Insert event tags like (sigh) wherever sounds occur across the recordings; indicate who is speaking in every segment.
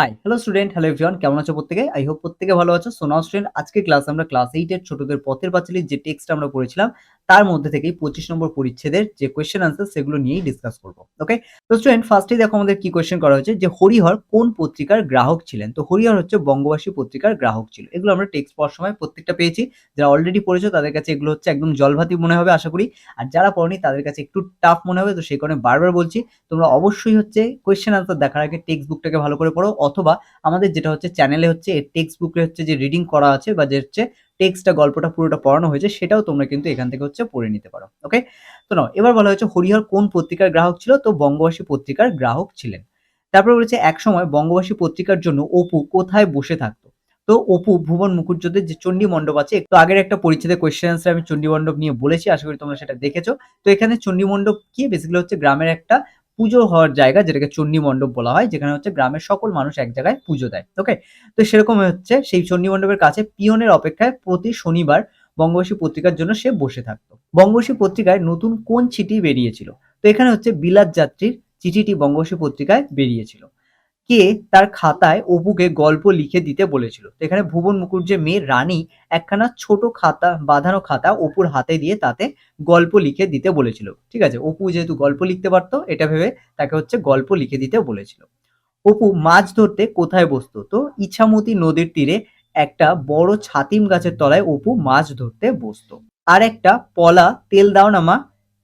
Speaker 1: Hi hello student hello everyone কেমন আছো প্রত্যেকে? আই হোপ প্রত্যেকে ভালো আছো। সো নাও স্টুডেন্ট আজকে ক্লাস আমরা ক্লাস এইটের ছোটদের পথের পাঁচালীর যে টেক্সট আমরা পড়েছিলাম, তার মধ্যে থেকেই পঁচিশ নম্বর পরিচ্ছেদের যে কোয়েশ্চেন আনসার সেগুলো নিয়েই ডিসকাস করব ওকে তো স্টুডেন্ট ফার্স্টেই দেখো আমাদের কি কোয়েশ্চেন করা হয়েছে, যে হরিহর কোন পত্রিকার গ্রাহক ছিলেন? তো হরিহর হচ্ছে বঙ্গবাসী পত্রিকার গ্রাহক ছিল। এগুলো আমরা টেক্সট পড়ার সময় প্রত্যেকটা পেয়েছি। যারা অলরেডি পড়েছো, তাদের কাছে এগুলো হচ্ছে একদম জলভাতি মনে হবে, আশা করি। আর যারা পড়নি, তাদের কাছে একটু টাফ মনে হবে, তো সেই কারণে বারবার বলছি, তোমরা অবশ্যই হচ্ছে কোয়েশ্চেন আনসার দেখার আগে টেক্সট বুকটাকে ভালো করে পড়ো অথবা আমাদের যেটা হচ্ছে চ্যানেলে হচ্ছে টেক্সট বুকে হচ্ছে যে রিডিং করা আছে বা যে হচ্ছে টেক্সটটা গল্পটা পুরোটা পড়ানো হয়েছে, সেটাও তোমরা কিন্তু এখান থেকে হচ্ছে পড়ে নিতে পারো ওকে তো নাও, এবার বলা হচ্ছে হরিহর কোন পত্রিকার গ্রাহক ছিল? তো বঙ্গবাসী পত্রিকার গ্রাহক ছিলেন। তারপর বলেছে, এক সময় বঙ্গবাসী পত্রিকার জন্য অপু কোথায় বসে থাকতো? তো অপু, ভুবন মুখুজ্জদের যে চণ্ডী মণ্ডপ আছে, একটু আগের একটা পরিচ্ছেদে কোয়েশ্চেন আনসার আমি চণ্ডী মণ্ডপ নিয়ে বলেছি, আশা করি তোমরা সেটা দেখেছ। তো এখানে চণ্ডী মণ্ডপ কি? বেসিক্যালি হচ্ছে গ্রামের একটা পুজো হওয়ার জায়গা যেটাকে চণ্ডী মণ্ডপ বলা হয়, যেখানে হচ্ছে গ্রামের সকল মানুষ এক জায়গায় পুজো দেয় ওকে তো সেরকম হচ্ছে সেই চণ্ডী মণ্ডপের কাছে পিয়নের অপেক্ষায় প্রতি শনিবার বঙ্গবাসী পত্রিকার জন্য সে বসে থাকতো। বঙ্গবাসী পত্রিকায় নতুন কোন চিঠি বেরিয়েছিল? তো এখানে হচ্ছে বিলাত যাত্রীর চিঠিটি বঙ্গবাসী পত্রিকায় বেরিয়েছিল। কে তার খাতায় অপুকে গল্প লিখে দিতে বলেছিল। এখানে ভুবন মুখুজ্জের মেয়ে রানী একখানা ছোট খাতা, বাঁধানো খাতা অপুর হাতে দিয়ে তাতে গল্প লিখে দিতে বলেছিল। ঠিক আছে, অপু যেহেতু গল্প লিখতে পারতো, এটা ভেবে তাকে হচ্ছে গল্প লিখে দিতে বলেছিল। অপু মাছ ধরতে কোথায় বসতো? তো ইছামতি নদীর তীরে একটা বড় ছাতিম গাছের তলায় অপু মাছ ধরতে বসতো। আর একটা পলা তেল দাও নামা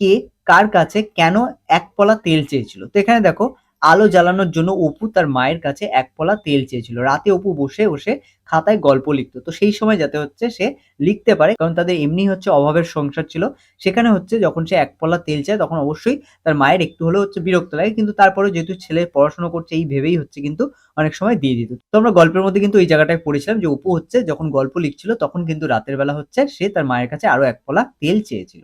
Speaker 1: কে কার কাছে কেন এক পলা তেল চেয়েছিল? তো এখানে দেখো আলো জ্বালানোর জন্য অপু তার মায়ের কাছে এক পলা তেল চেয়েছিল। রাতে অপু বসে বসে খাতায় গল্প লিখতো। তো সেই সময় যাতে হচ্ছে সে লিখতে পারে, কারণ তাদের এমনি হচ্ছে অভাবের সংসার ছিল। সেখানে হচ্ছে যখন সে এক পলা তেল চায়, তখন অবশ্যই তার মায়ের একটু হলেও হচ্ছে বিরক্ত লাগে। কিন্তু তারপরে যেহেতু ছেলে পড়াশোনা করছে, এই ভেবেই হচ্ছে কিন্তু অনেক সময় দিয়ে দিত। তো আমরা গল্পের মধ্যে কিন্তু এই জায়গাটায় পড়েছিলাম যে অপু হচ্ছে যখন গল্প লিখছিল, তখন কিন্তু রাতের বেলা হচ্ছে সে তার মায়ের কাছে আরও এক পলা তেল চেয়েছিল।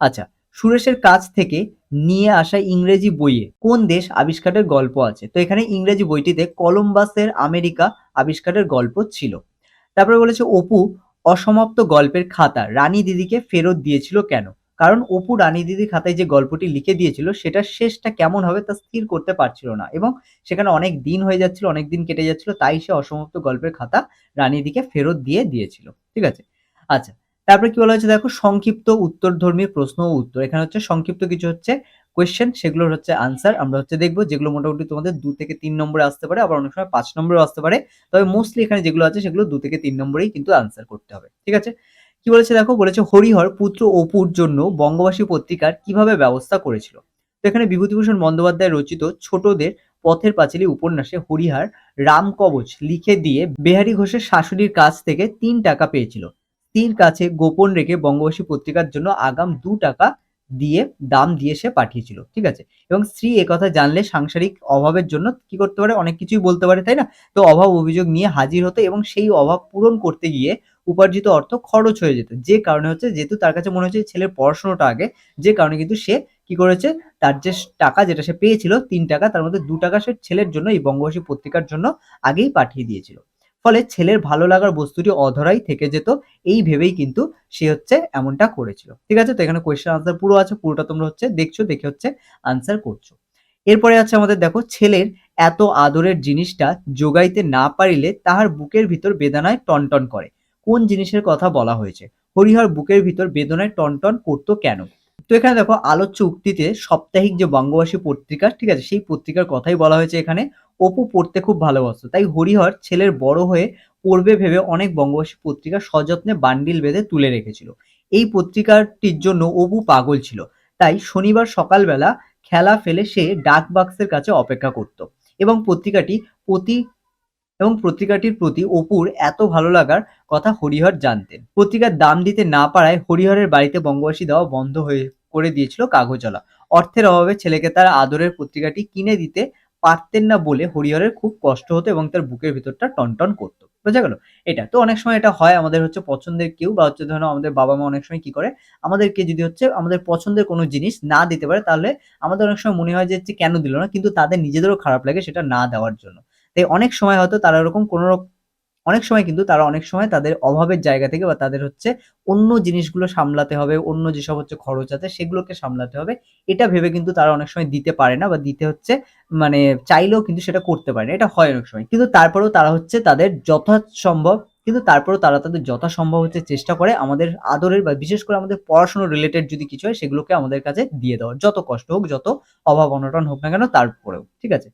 Speaker 1: আচ্ছা সুরেশের কাছ থেকে নিয়ে আসা ইংরেজি বইয়ে কোন দেশ আবিষ্কারের গল্প আছে? তো এখানে ইংরেজি বইটিতে কলম্বাসের আমেরিকা আবিষ্কারের গল্প ছিল। তারপরে বলেছে, অপু, অসমাপ্ত গল্পের খাতা রানী দিদিকে ফেরত দিয়েছিল কেন? কারণ অপু রানী দিদি খাতায় যে গল্পটি লিখে দিয়েছিল, সেটার শেষটা কেমন হবে তা স্থির করতে পারছিল না এবং সেখানে অনেক দিন হয়ে যাচ্ছিল, অনেক দিন কেটে যাচ্ছিল, তাই সে অসমাপ্ত গল্পের খাতা রানী রানীদিকে ফেরত দিয়ে দিয়েছিল। ঠিক আছে? আচ্ছা তারপরে কি বলা হয়েছে দেখো, সংক্ষিপ্ত উত্তরধর্মী প্রশ্ন ও উত্তর। এখানে হচ্ছে সংক্ষিপ্ত কিছু হচ্ছে কোয়েশ্চেন সেগুলোর হচ্ছে আনসার আমরা হচ্ছে দেখব যেগুলো মোটামুটি তোমাদের দু থেকে তিন নম্বরে আসতে পারে, আবার অনেক সময় পাঁচ নম্বরে আসতে পারে। তবে মোস্টলি এখানে যেগুলো আছে সেগুলো দু থেকে তিন নম্বরেই কিন্তু আনসার করতে হবে, ঠিক আছে? কি বলেছে দেখো, বলেছে হরিহর পুত্র অপুর জন্য বঙ্গবাসী পত্রিকার কীভাবে ব্যবস্থা করেছিল? তো এখানে বিভূতিভূষণ বন্দ্যোপাধ্যায় রচিত ছোটদের পথের পাঁচালী উপন্যাসে হরিহার রাম কবচ লিখে দিয়ে বেহারি ঘোষের শাশুড়ির কাছ থেকে তিন টাকা পেয়েছিল। স্ত্রীর কাছে গোপন রেখে বঙ্গবাসী পত্রিকার জন্য আগাম দু টাকা দিয়ে দাম দিয়ে সে পাঠিয়েছিল, ঠিক আছে? এবং স্ত্রী একথা জানলে সাংসারিক অভাবের জন্য কি করতে পারে? অনেক কিছুই বলতে পারে, তাই না? তো অভাব অভিযোগ নিয়ে হাজির হতো এবং সেই অভাব পূরণ করতে গিয়ে উপার্জিত অর্থ খরচ হয়ে যেত। যে কারণে হচ্ছে, যেহেতু তার কাছে মনে হচ্ছে ছেলের পড়াশোনাটা আগে, যে কারণে কিন্তু সে কি করেছে? তার যে টাকা যেটা সে পেয়েছিল, তিন টাকা, তার মধ্যে দু টাকা সে ছেলের জন্য, এই বঙ্গবাসী পত্রিকার জন্য আগেই পাঠিয়ে দিয়েছিল। ফলে ছেলের ভালো লাগার বস্তুটি অধরাই থেকে যেত, এই ভেবেই কিন্তু সে হচ্ছে এমনটা করেছিল। ঠিক আছে? তো এখানে কোয়েশ্চেন আনসার পুরো আছে, পুরোটা তোমরা হচ্ছে দেখছ, দেখে হচ্ছে আনসার করছ। এরপরে আছে আমাদের, দেখো, ছেলের এত আদরের জিনিসটা যোগাইতে না পারিলে তাহার বুকের ভিতর বেদনায় টনটন করে। কোন জিনিসের কথা বলা হয়েছে? হরিহর বুকের ভিতর বেদনায় টনটন করতো কেন? তো এখানে দেখো আলোচ্য উক্তিতে সাপ্তাহিক যে বঙ্গবাসী পত্রিকা, ঠিক আছে, সেই পত্রিকার কথাই বলা হয়েছে এখানে। অপু পড়তে খুব ভালোবাসতো। তাই হরিহর ছেলের বড় হয়ে পড়বে ভেবে অনেক বঙ্গবাসী পত্রিকা সযত্নে বান্ডিল বেঁধে তুলে রেখেছিল। এই পত্রিকাটির জন্য অপু পাগল ছিল। তাই শনিবার সকালবেলা খেলা ফেলে সে ডাক বাক্সের কাছে অপেক্ষা করত। এবং পত্রিকাটি প্রতি, এবং পত্রিকাটির প্রতি অপুর এত ভালো লাগার কথা হরিহর জানতেন। পত্রিকার দাম দিতে না পারায় হরিহরের বাড়িতে বঙ্গবাসী দেওয়া বন্ধ হয়ে করে দিয়েছিল কাগজলা অর্থের অভাবে ছেলেকে তার আদরের পত্রিকাটি কিনে দিতে পারতেন না বলে হরিহরের খুব কষ্ট হতো এবং তার বুকের ভিতরটা টনটন করতো। বোঝা গেল? এটা তো অনেক সময় এটা হয়, আমাদের হচ্ছে পছন্দের কেউ বা হচ্ছে ধরো আমাদের বাবা মা অনেক সময় কি করে, আমাদেরকে যদি হচ্ছে আমাদের পছন্দের কোনো জিনিস না দিতে পারে, তাহলে আমাদের অনেক সময় মনে হয় যে কেন দিল না? কিন্তু তাদের নিজেদেরও খারাপ লাগে সেটা না দেওয়ার জন্য। তাই অনেক সময় হয়তো তারা এরকম কোনো অনেক সময় কিন্তু তারা অনেক সময় তাদের অভাবের জায়গা থেকে বা তাদের হচ্ছে অন্য জিনিসগুলো সামলাতে হবে, অন্য যেসব হচ্ছে খরচ আছে সেগুলোকে সামলাতে হবে। এটা ভেবে কিন্তু তারা অনেক সময় দিতে পারে না বা দিতে হচ্ছে মানে চাইলেও কিন্তু সেটা করতে পারে না। এটা হয় অনেক সময়। কিন্তু তারপরেও তারা হচ্ছে তাদের যথাসম্ভব, কিন্তু তারপরেও তারা তাদের যথাসম্ভব হচ্ছে চেষ্টা করে আমাদের আদরের বা বিশেষ করে আমাদের পড়াশোনা রিলেটেড যদি কিছু হয় সেগুলোকে আমাদের কাছে দিয়ে দেওয়ার যত কষ্ট হোক, যত অভাব অনটন হোক না কেন তারপরেও। ঠিক আছে?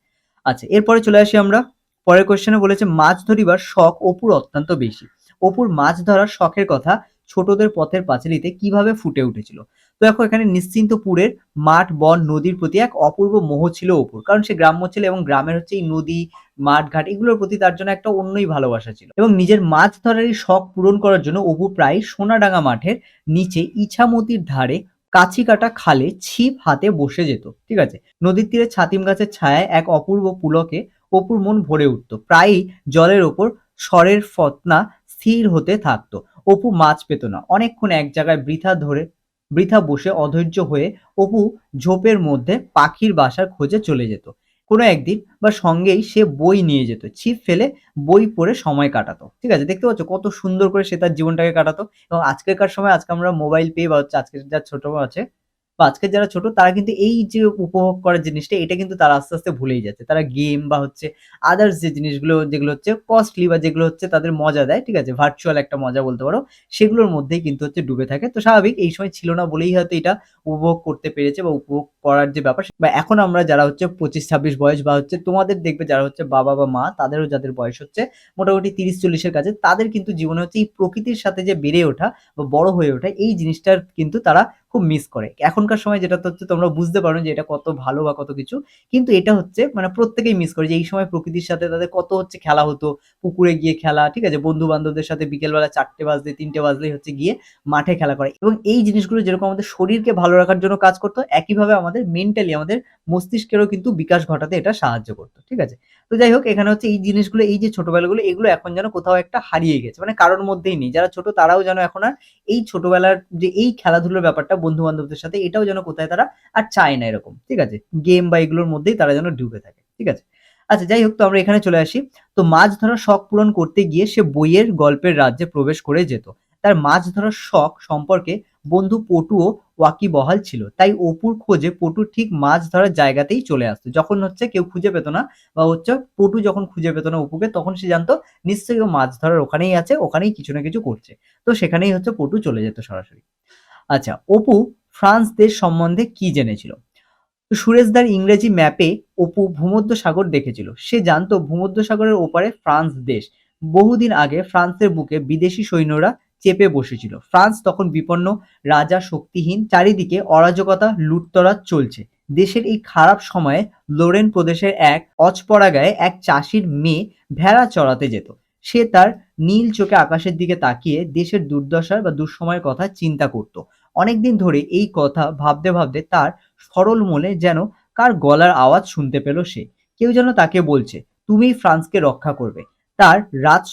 Speaker 1: আচ্ছা এরপরে চলে আসি আমরা। পরের কোয়েশ্চেনে বলেছে, মাছ ধরিবার শখ অপুর অত্যন্ত বেশি। অপুর মাছ ধরার শখের কথা ছোটদের পথের পাঁচালিতে কীভাবে ফুটে উঠেছিল? তো দেখো, এখানে নিশ্চিন্তপুরের মাঠ, বন, নদীর প্রতি এক অপূর্ব মোহ ছিল অপুর। কারণ সে গ্রাম্য ছিল এবং গ্রামের হচ্ছে এই নদী, মাঠ, ঘাট, এগুলোর প্রতি তার জন্য একটা অন্যই ভালোবাসা ছিল। এবং নিজের মাছ ধরারই শখ পূরণ করার জন্য অপু প্রায় সোনাডাঙ্গা মাঠের নিচে ইছামতির ধারে কাছি কাটা খালে ছিপ হাতে বসে যেত। ঠিক আছে? নদীর তীরে ছাতিম গাছের ছায়ায় এক অপূর্ব পুলকে অপুর মন ভরে উঠত। প্রায়ই জলের ওপর স্বরের ফতনা স্থির হতে থাকতো। অপু মাছ পেত না। অনেকক্ষণ এক জায়গায় বৃথা ধরে, বৃথা বসে অধৈর্য হয়ে অপু ঝোপের মধ্যে পাখির বাসার খোঁজে চলে যেত। কোনো একদিন বা সঙ্গেই সে বই নিয়ে যেত। ছিপ ফেলে বই পড়ে সময় কাটাতো। ঠিক আছে? দেখতে পাচ্ছ কত সুন্দর করে সে তার জীবনটাকে কাটাতো। এবং আজকেরকার সময় আজকে আমরা মোবাইল পেয়ে বা হচ্ছে আজকের যা ছোট আছে বা আজকের যারা ছোট, তারা কিন্তু এই যে উপভোগ করার জিনিসটা, এটা কিন্তু তারা আস্তে আস্তে ভুলেই যাচ্ছে। তারা গেম বা হচ্ছে আদার্স যে জিনিসগুলো, যেগুলো হচ্ছে কস্টলি বা যেগুলো হচ্ছে তাদের মজা দেয়, ঠিক আছে? ভার্চুয়াল একটা মজা বলতে পারো, সেগুলোর মধ্যেই কিন্তু হচ্ছে ডুবে থাকে। তো স্বাভাবিক, এই সময় ছিল না বলেই হয়তো এটা উপভোগ করতে পেরেছে বা উপভোগ করার যে ব্যাপার, বা এখন আমরা যারা হচ্ছে পঁচিশ, ছাব্বিশ বয়স বা হচ্ছে তোমাদের দেখবে যারা হচ্ছে বাবা বা মা, তাদেরও যাদের বয়স হচ্ছে মোটামুটি তিরিশ চল্লিশের কাছে, তাদের কিন্তু জীবনে হচ্ছে এই প্রকৃতির সাথে যে বেড়ে ওঠা বা বড় হয়ে ওঠা, এই জিনিসটার কিন্তু তারা খুব মিস করে। এখনকার সময় যেটা হচ্ছে, তোমরা বুঝতে পারো যে এটা কত ভালো বা কত কিছু। কিন্তু এটা হচ্ছে মানে প্রত্যেকেই মিস করে যে এই সময় প্রকৃতির সাথে তাদের কত হচ্ছে খেলা হতো। পুকুরে গিয়ে খেলা, ঠিক আছে? বন্ধু বান্ধবদের সাথে বিকেলবেলা চারটে বাজলে তিনটে বাজলেই হচ্ছে গিয়ে মাঠে খেলা করে। এবং এই জিনিসগুলো যেরকম আমাদের শরীরকে ভালো রাখার জন্য কাজ করতো, একইভাবে আমাদের মেন্টালি আমাদের মস্তিষ্কেরও কিন্তু বিকাশ ঘটাতে এটা সাহায্য করতো, ঠিক আছে? তো যাই হোক, এখানে হচ্ছে এই জিনিসগুলো, এই যে ছোটবেলাগুলো, এগুলো এখন যেন কোথাও একটা হারিয়ে গেছে। মানে কারোর মধ্যেই নেই। যারা ছোট, তারাও যেন এখন আর এই ছোটবেলার যে এই খেলাধুলোর ব্যাপারটা বন্ধু বান্ধবদের সাথে, এটাও যেন কোথায় তারা আর চায় না এরকম। ঠিক আছে? গেম বা এগুলোর মধ্যেই তারা যেন ডুবে থাকে। ঠিক আছে? আচ্ছা যাই হোক, তো আমরা এখানে চলে আসি। তো মাছ ধরার শখ পূরণ করতে গিয়ে সে বইয়ের গল্পের রাজ্যে প্রবেশ করে যেত। তার মাছ ধরার শখ সম্পর্কে বন্ধু পটুও ওয়াকিবহাল ছিল। তাই অপুর খোঁজে পটু ঠিক মাছ ধরার জায়গাতেই চলে আসতো। যখন হচ্ছে কেউ খুঁজে পেত না বা হচ্ছে পটু যখন খুঁজে পেত না অপুকে, তখন সে জানতো, নিশ্চয়ই ও মাছ ধরার ওখানেই আছে, ওখানেই কিছু না কিছু করছে। তো সেখানেই হচ্ছে পটু চলে যেত সরাসরি। আচ্ছা অপু ফ্রান্স দেশ সম্বন্ধে কি জেনেছিল? সুরেশদার ইংরেজি ম্যাপে অপু ভূমধ্য সাগর দেখেছিল। সে জানতো ভূমধ্য সাগরের ওপারে ফ্রান্স দেশ। বহুদিন আগে ফ্রান্সের বুকে বিদেশি সৈন্যরা চেপে বসেছিল। ফ্রান্স তখন বিপন্ন, রাজা শক্তিহীন, চারিদিকে অরাজকতা, লুটতরাজ চলছে। দেশের এই খারাপ সময়ে লোরেন প্রদেশের এক অচপড়া গায়ে এক চাষির মেয়ে ভেড়া চড়াতে যেত। সে তার নীল চোখে আকাশের দিকে তাকিয়ে দেশের দুর্দশার বা দুঃসময়ের কথা চিন্তা করত। অনেকদিন ধরে এই কথা ভাবতে ভাবতে তার সরল মনে যেন কার গলার আওয়াজ শুনতে পেল সে। কেউ যেন তাকে বলছে তুমি ফ্রান্সকে রক্ষা করবে। তার রাজ,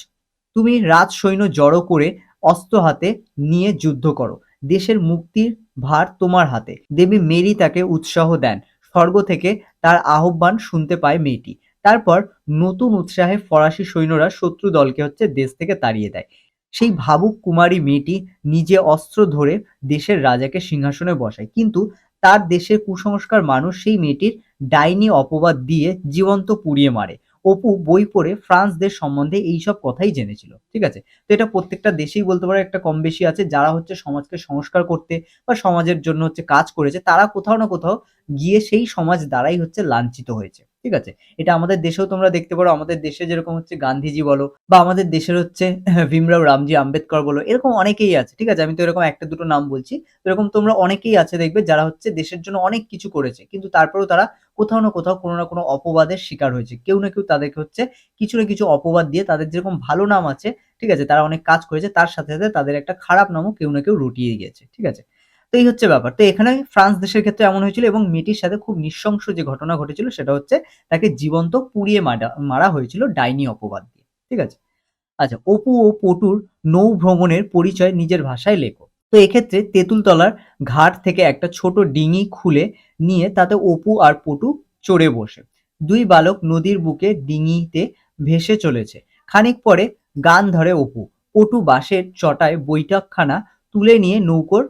Speaker 1: তুমি রাজ সৈন্য জড়ো করে অস্ত্র হাতে নিয়ে যুদ্ধ করো। দেশের মুক্তির ভার তোমার হাতে। দেবী মেরি তাকে উৎসাহ দেন। স্বর্গ থেকে তার আহ্বান শুনতে পায় মেয়েটি। তারপর নতুন উৎসাহে ফরাসি সৈন্যরা শত্রু দলকে হচ্ছে দেশ থেকে তাড়িয়ে দেয়। সেই ভাবুক কুমারী মেয়েটি নিজে অস্ত্র ধরে দেশের রাজাকে সিংহাসনে বসায়। কিন্তু তার দেশের কুসংস্কার মানুষ সেই মেয়েটির ডাইনি অপবাদ দিয়ে জীবন্ত পুড়িয়ে মারে। অপু বই পড়ে ফ্রান্স দেশ সম্বন্ধে এইসব কথাই জেনেছিল, ঠিক আছে? তো এটা প্রত্যেকটা দেশেই বলতে পারে একটা কম বেশি আছে, যারা হচ্ছে সমাজকে সংস্কার করতে বা সমাজের জন্য হচ্ছে কাজ করেছে, তারা কোথাও না কোথাও গিয়ে সেই সমাজ দ্বারাই হচ্ছে লাঞ্ছিত হয়েছে। ঠিক আছে? এটা আমাদের দেশেও তোমরা দেখতে পারো। আমাদের দেশে যেরকম হচ্ছে গান্ধীজি বলো বা আমাদের দেশের হচ্ছে (laughs) ভীমরাও রামজি আম্বেদকর বলো, এরকম অনেকেই আছে, ঠিক আছে? আমি তো এরকম একটা দুটো নাম বলছি। এরকম তোমরা অনেকেই আছে দেখবে যারা হচ্ছে দেশের জন্য অনেক কিছু করেছে, কিন্তু তারপরেও তারা কোথাও না কোথাও কোনো না কোনো অপবাদের শিকার হয়েছে। কেউ না কেউ তাদেরকে হচ্ছে কিছু না কিছু অপবাদ দিয়ে তাদের যেরকম ভালো নাম আছে, ঠিক আছে? তারা অনেক কাজ করেছে, তার সাথে সাথে তাদের একটা খারাপ নামও কেউ না কেউ রুটিয়ে গিয়েছে, ঠিক আছে? তো এই হচ্ছে ব্যাপার। তো এখানে ফ্রান্স দেশের ক্ষেত্রে এমন হয়েছিল এবং মেয়েটির সাথে খুব নৃশংস যে ঘটনা ঘটেছিল সেটা হচ্ছে তাকে জীবন্ত পুড়িয়ে মারা মারা হয়েছিল ডাইনি অপবাদ দিয়ে। ঠিক আছে? আচ্ছা অপু ও পটুর নৌ ভ্রমণের পরিচয় নিজের ভাষায় লেখো। তো এক্ষেত্রে তেঁতুলতলার ঘাট থেকে একটা ছোট ডিঙি খুলে নিয়ে তাতে অপু আর পটু চড়ে বসে। দুই বালক নদীর বুকে ডিঙিতে ভেসে চলেছে। খানিক পরে গান ধরে অপু। পটু বাঁশের চটায় বৈঠকখানা তুলে নিয়ে নৌকোর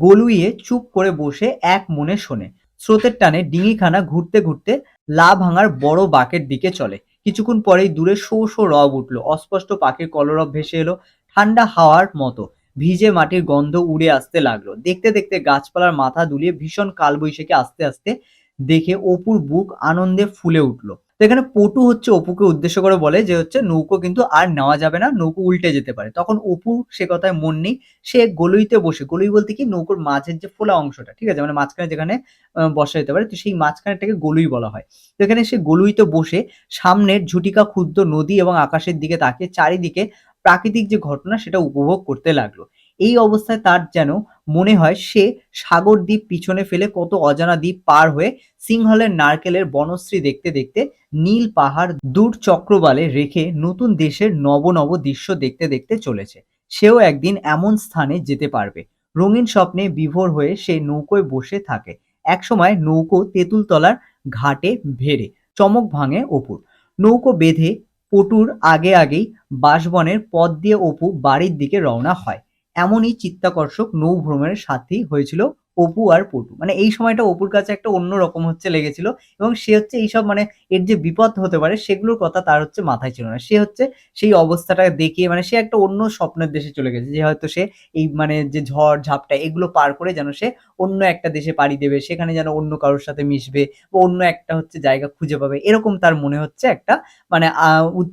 Speaker 1: গলুইয়ে চুপ করে বসে এক মনে শোনে। স্রোতের টানে ডিঙিখানা ঘুরতে ঘুরতে লা ভাঙার বড় বাঁকের দিকে চলে। কিছুক্ষণ পরেই দূরে শো শো রব উঠল। অস্পষ্ট পাখির কলরব ভেসে এলো ঠান্ডা হাওয়ার মতো। ভিজে মাটির গন্ধ উড়ে আসতে লাগল। দেখতে দেখতে গাছপালার মাথা দুলিয়ে ভীষণ কালবৈশাখী আস্তে আস্তে দেখে অপুর বুক আনন্দে ফুলে উঠল। এখানে পটু হচ্ছে অপুকে উদ্দেশ্য করে বলে যে হচ্ছে নৌকো কিন্তু আর নেওয়া যাবে না, নৌকো উল্টে যেতে পারে। তখন অপু সে কথায় মন নেই, সে গলুইতে বসে, গলুই বলতে কি নৌকোর মাঝের যে ফোলা অংশটা, ঠিক আছে? মানে মাঝখানে যেখানে বসা যেতে পারে, তো সেই মাঝখানেটাকে গলুই বলা হয়। তো এখানে সে গলুইতে বসে সামনের ঝুটিকা ক্ষুদ্র নদী এবং আকাশের দিকে তাকিয়ে চারিদিকে প্রাকৃতিক যে ঘটনা সেটা উপভোগ করতে লাগল। এই অবস্থায় তার যেন মনে হয় সে সাগর দ্বীপ পিছনে ফেলে কত অজানা দ্বীপ পার হয়ে সিংহলের নারকেলের বনশ্রী দেখতে দেখতে নীল পাহাড় দূর চক্রবালে রেখে নতুন দেশের নব নব দৃশ্য দেখতে দেখতে চলেছে। সেও একদিন এমন স্থানে যেতে পারবে। রঙিন স্বপ্নে বিভোর হয়ে সে নৌকোয় বসে থাকে। একসময় নৌকো তেঁতুলতলার ঘাটে ভেড়ে, চমক ভাঙে অপুর। নৌকো বেঁধে পটুর আগে আগেই বাঁশবনের পথ দিয়ে অপু বাড়ির দিকে রওনা হয়। এমনই চিত্তাকর্ষক নৌ ভ্রমণের সাথী হয়েছিল। অপু আর পটু। মানে এই সময়টা অপুর কাছে একটা অন্য রকম হচ্ছে লেগেছিল এবং সে হচ্ছে এইসব মানে এর যে বিপদ হতে পারে সেগুলোর কথা তার হচ্ছে মাথায় ছিল না। সে হচ্ছে সেই অবস্থাটা দেখিয়ে মানে সে একটা অন্য স্বপ্নের দেশে চলে গেছে যে হয়তো সে এই মানে যে ঝড়, ঝাপটা এগুলো পার করে যেন সে অন্য একটা দেশে পাড়ি দেবে, সেখানে যেন অন্য কারোর সাথে মিশবে বা অন্য একটা হচ্ছে জায়গা খুঁজে পাবে। এরকম তার মনে হচ্ছে একটা মানে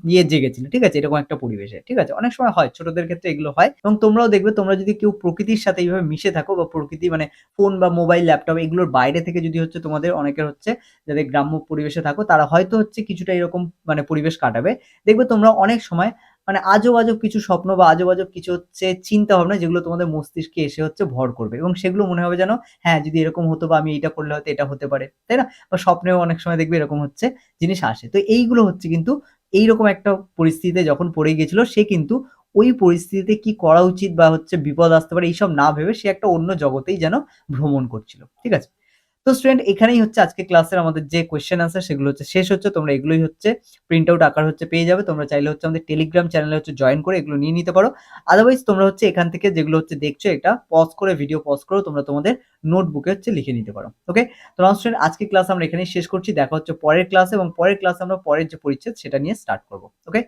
Speaker 1: ইয়ে জেগেছিল, ঠিক আছে? এরকম একটা পরিবেশে, ঠিক আছে? অনেক সময় হয়, ছোটদের ক্ষেত্রে এগুলো হয় এবং তোমরাও দেখবে তোমরা যদি কেউ প্রকৃতির সাথে এইভাবে মিশে থাকো বা প্রকৃতি মানে ফোন বা মোবাইল, ল্যাপটপ এগুলোর বাইরে থেকে যদি হচ্ছে তোমাদের অনেকের হচ্ছে যাদের গ্রাম্য পরিবেশে থাকো, তারা হয়তো হচ্ছে কিছুটা এরকম মানে পরিবেশ কাটাবে। দেখবে তোমরা অনেক সময় মানে আজব আজব কিছু স্বপ্ন বা আজব আজব কিছু হচ্ছে চিন্তা ভাবনা যেগুলো তোমাদের মস্তিষ্কে এসে হচ্ছে ভর করবে এবং সেগুলো মনে হবে যেন হ্যাঁ যদি এরকম হতো বা আমি এটা করলে হয়তো এটা হতে পারে। তাই না? বা স্বপ্নেও অনেক সময় দেখবে এরকম হচ্ছে জিনিস আসে। তো এইগুলো হচ্ছে কিন্তু এইরকম একটা পরিস্থিতিতে যখন পড়ে গেছিল সে কিন্তু ওই পরিস্থিতিতে কি করা উচিত বা হচ্ছে বিপদ আসতে পারে এইসব না ভেবে সে একটা অন্য জগতেই যেন ভ্রমণ করছিল, ঠিক আছে? তো স্টুডেন্ট এখানেই হচ্ছে আজকে ক্লাসের আমাদের যে কোয়েশ্চেন আনসার সেগুলো হচ্ছে শেষ হচ্ছে, তোমরা এগুলোই হচ্ছে প্রিন্ট আউট আকার হচ্ছে পেয়ে যাবে, তোমরা চাইলে হচ্ছে আমাদের টেলিগ্রাম চ্যানেলে হচ্ছে জয়েন করে এগুলো নিয়ে নিতে পারো। আদারওয়াইজ তোমরা হচ্ছে এখান থেকে যেগুলো হচ্ছে দেখছ, এটা পজ করে ভিডিও পজ করে তোমরা তোমাদের নোটবুকে হচ্ছে লিখে নিতে পারো ওকে তো স্টুডেন্ট আজকে ক্লাস আমরা এখানেই শেষ করছি, দেখা হচ্ছে পরের ক্লাসে এবং পরের ক্লাসে আমরা পরের যে পরিচ্ছেদ সেটা নিয়ে স্টার্ট করব ওকে